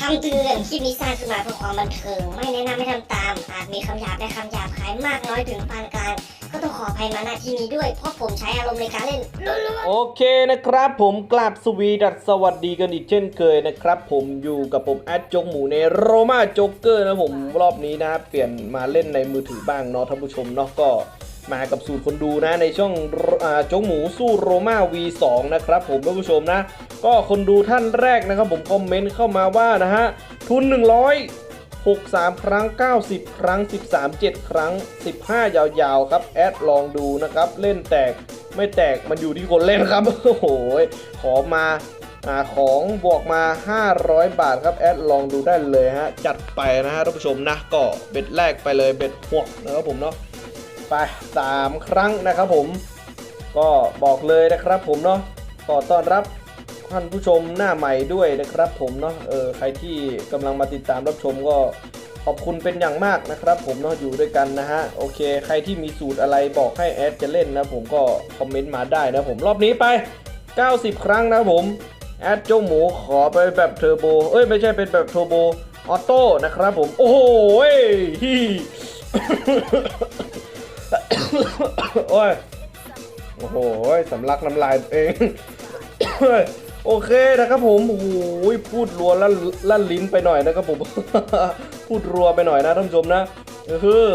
คำเตือนคลิปนี้สร้างขึ้นมาเพื่อความบันเทิง ไม่แนะนำให้ทำตามหากมีคำหยาบและคำหยาบคายมากน้อยถึงปานกลาง ก็ต้องขออภัยมาณที่นี้ด้วย เพราะผมใช้อารมณ์ในการเล่นล้วนโอเคนะครับผมกราบสวีดัสสวัสดีกันอีกเช่นเคยนะครับ ผมอยู่กับผมแอดจงหมูในโรมาโจ๊กเกอร์นะผมรอบนี้นะเปลี่ยนมาเล่นในมือถือบ้างเนาะท่านผู้ชมเนาะก็ มากับสูตรคนดูนะในช่องโจ๊กหมูสู้โรมา V2 นะครับผมท่านผู้ชมนะ ก็คนดูท่านแรกนะครับผมคอมเมนต์เข้ามาว่านะฮะทุน 100 63 ครั้ง 90 ครั้ง 13 7 ครั้ง 15 ยาวๆ ครับ แอดลองดูนะครับ เล่นแตกไม่แตกมันอยู่ที่คนเล่นครับ โอ้โห ขอมาอาของบวกมา 500 บาทครับ แอดลองดูได้เลยฮะ จัดไปนะฮะท่านผู้ชมนะ ก็เบ็ดแรกไปเลยเบ็ดหวกนะครับผมเนาะ ไป 3 ครั้งนะครับผม ก็บอกเลยนะครับผมเนาะขอต้อนรับท่านผู้ชมหน้าใหม่ด้วยนะครับผมเนาะเออใครที่กำลังมาติดตามรับชมก็ขอบคุณเป็นอย่างมากนะครับ ผมเนาะอยู่ด้วยกันนะฮะโอเค ใครที่มีสูตรอะไรบอกให้แอดจะเล่นนะผมก็คอมเมนต์มาได้นะผมรอบนี้ไป 90 ครั้งนะผมแอดโจหมูขอไปแบบเทอร์โบเอ้ยไม่ใช่เป็นแบบเทอร์โบออโต้นะครับผม โอ้โหฮี โอ้ย โอ้โหสำลักน้ำลายเอง โอเคนะครับผมโอ้โหพูดรัวลั่นลั่นลิ้นไปหน่อยนะครับผม พูดรัวไปหน่อยนะท่านผู้ชมนะเออ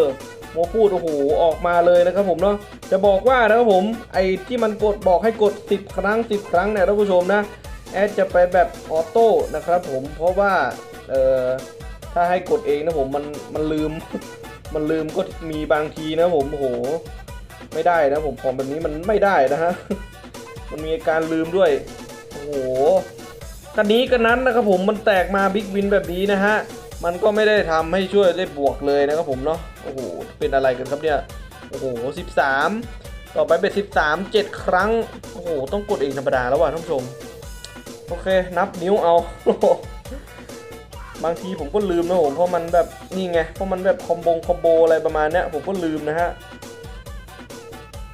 โมพูดโอ้โหออกมาเลยนะครับผมเนาะจะบอกว่านะครับผมไอ้ที่มันกดบอกให้กด 10 ครั้ง 10 ครั้งเนี่ยท่านผู้ชมนะแอดจะไปแบบออโต้นะครับผมเพราะว่าเอ่อถ้าให้กดเองนะผมมันมันลืม มันลืมก็มีบางทีนะผมโอ้โห ไม่ได้นะผมของแบบนี้มันไม่ได้นะฮะ มันมีอาการลืมด้วย โอ้โหกันนี้กันนั้นนะครับผมมันแตกมาบิ๊กวินแบบนี้นะฮะ มันก็ไม่ได้ทำให้ช่วยได้บวกเลยนะครับผมเนาะ โอ้โห เป็นอะไรกันครับเนี่ย โอ้โห13ต่อไปเป็น13 7ครั้ง โอ้โห ต้องกดเองธรรมดาแล้วว่ะท่านผู้ชม โอเค นับนิ้วเอา บางทีผมก็ลืมนะผมเพราะมันแบบนี่ไงเพราะมันแบบคอมบงคอมโบอะไรประมาณเนี้ยผมก็ลืมนะฮะ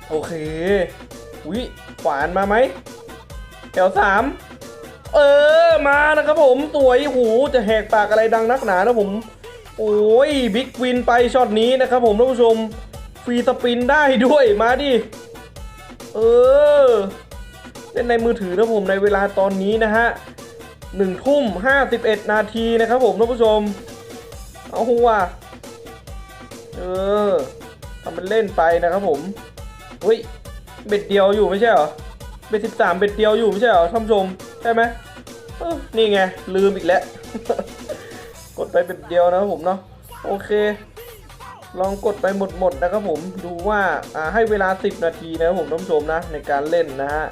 โอเควิขวานมาไหมแถวสามเออมานะครับผมสวยหูจะแหกปากอะไรดังนักหนานะผม โอ้ยบิ๊กวินไปช็อตนี้นะครับผมท่านผู้ชมฟรีสปินได้ด้วยมาดิเออเล่นในมือถือนะผมในเวลาตอนนี้นะฮะ หนึ่งทุ่มห้าสิบเอ็ดนาทีนะครับผมท่านผู้ชม เอาหัวเออทำเป็นเล่นไปนะครับผมเฮ้ยเบ็ดเดียวอยู่ไม่ใช่เหรอเบ็ดสิบสามเบ็ดเดียวอยู่ไม่ใช่เหรอท่านผู้ชมใช่ไหมออนี่ไงลืมอีกแล้ว กดไปเบ็ดเดียวนะครับผมเนาะโอเค ลองกดไปหมดหมดนะครับผมดูว่าอ่าให้เวลา 10 นาทีนะครับผมท่านผู้ชมนะในการเล่นนะฮะ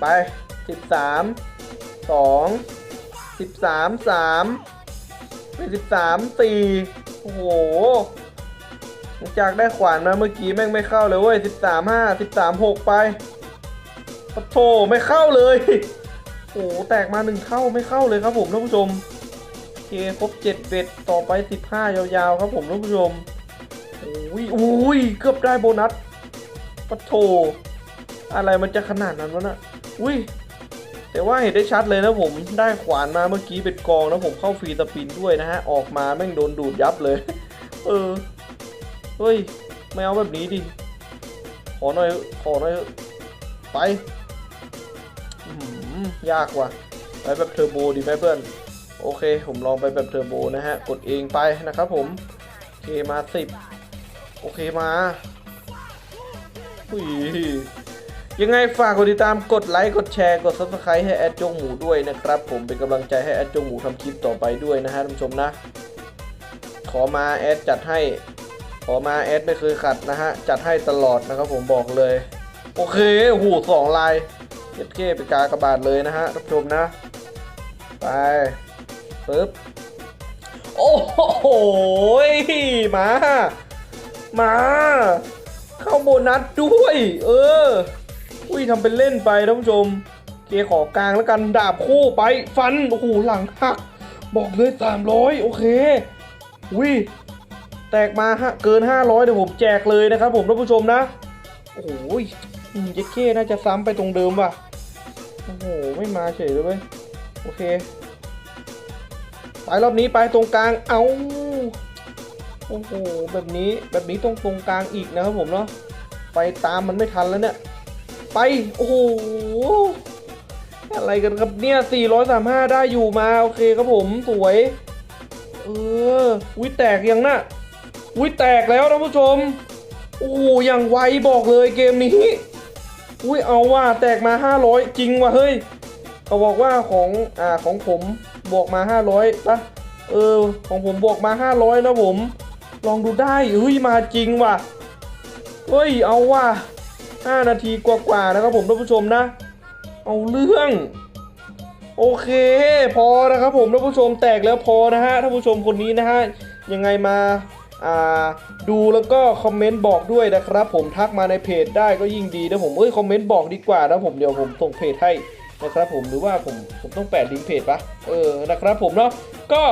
ไป 13 2 13 3เป็น13 4 โอ้โหจากได้ขวานมาเมื่อกี้แม่งไม่เข้าเลยเว้ยสิบสามห้าสิบสามหกไปปะโถไม่เข้าเลย โอ้โหแตกมาหนึ่งเข้าไม่เข้าเลยครับผมท่านผู้ชมโอเคครบเจ็ดเบ็ดต่อไปสิบห้ายาวๆ ครับผมท่านผู้ชมโอ้ยโอ้ยเกือบได้โบนัสปะโถอะไรมันจะขนาดนั้นวะน่ะ อุ้ย แต่ว่าเห็นได้ชัดเลยนะผมได้ขวานมาเมื่อกี้เป็นกองนะผมเข้าฟรีสปินด้วยนะฮะ ออกมาแม่งโดนดูดยับเลย เออ เฮ้ย ไม่เอาแบบนี้ดิ ขอหน่อย ขอหน่อย ไปยากว่ะ ไปแบบเทอร์โบดีไหมเพื่อน โอเค ผมลองไปแบบเทอร์โบนะฮะ กดเองไปนะครับผม โอเคมาสิบ โอเคมาอุ้ย ยังไงฝากกดติดตามกดไลค์กดแชร์กด subscribe ให้แอดจงหมูด้วยนะครับผมเป็นกำลังใจให้แอดจงหมูทำคลิปต่อไปด้วยนะฮะท่านผู้ชมนะ ขอมาแอดจัดให้ขอมาแอดไม่เคยขัดนะฮะจัดให้ตลอดนะครับผมบอกเลย โอเคโอ้โหสองลายเย็ดเก้ไปกากระบาดเลยนะฮะท่านผู้ชมนะ ไปปึ๊บโอ้โหมา มา เข้าโบนัสด้วย เออ อุ้ยทำเป็นเล่นไปท่านผู้ชม เคขอกลางแล้วกันดาบคู่ไปฟันโอ้โหหลังหัก บอกเลย300โอเคอุ้ยแตกมาฮะเกิน 500 เดี๋ยวผมแจกเลยนะครับผมท่านผู้ชมนะ โอ้โหยอืมเจ๊เข้น่าจะซ้ำไปตรงเดิมว่ะ โอ้โห ไม่มาเฉยเลยเว้ย โอเค ไปรอบนี้ไปตรงกลาง เอาโอ้โห แบบนี้แบบนี้ต้องตรงกลางอีกนะครับผมเนาะ ไปตามมันไม่ทันแล้วเนี่ย ไป โอ้โห อะไรกันครับเนี่ย 435 ได้อยู่มา โอเคครับผมสวย เออวิแตกยังน่ะวิแตกแล้วท่านผู้ชม โอ้อย่างไวบอกเลยเกมนี้ อุ้ยเอาว่าแตกมา 500 จริงว่ะเฮ้ยเขาบอกว่าของอ่าของผมบวกมา 500ปะเออ ของผมบวกมา 500นะผม ลองดูได้เฮ้ยมาจริงว่ะเฮ้ยเอาว่า 5 นาทีกว่าๆนะครับผมท่านผู้ชมนะ เอาเรื่อง โอเค พอนะครับผมท่านผู้ชมแตกแล้วพอนะฮะท่านผู้ชมคนนี้นะฮะยังไงมาดูแล้วก็คอมเมนต์บอกด้วยนะครับ ผมทักมาในเพจได้ก็ยิ่งดีนะผมเอ้ยคอมเมนต์บอกดีกว่านะผมเดี๋ยวผมส่งเพจให้นะครับผมหรือว่าผมผมต้องแปะลิงก์เพจปะเออนะครับผมเนาะก็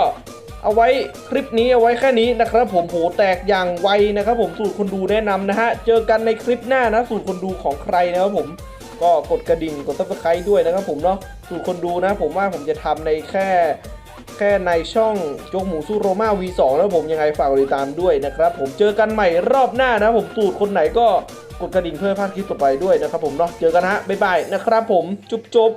เอาไว้คลิปนี้เอาไว้แค่นี้นะครับผมโหแตกอย่างไวนะครับผมสูตรคนดูแนะนำนะฮะเจอกันในคลิปหน้านะสูตรคนดูของใครนะครับผมก็กดกระดิ่งกดซับสไครต์ด้วยนะครับผมเนาะสูตรคนดูนะ ผมว่าผมจะทำในแค่แค่ในช่องโจ๊กหมูสู้โรมา V2 แล้วผมยังไงฝากติดตามด้วยนะครับผมเจอกันใหม่รอบหน้านะผมสูตรคนไหนก็กดกระดิ่งเพื่อพลาดคลิปต่อไปด้วยนะครับผมเนาะเจอกันฮะบ๊ายบายนะครับผมจุ๊บจุ๊บ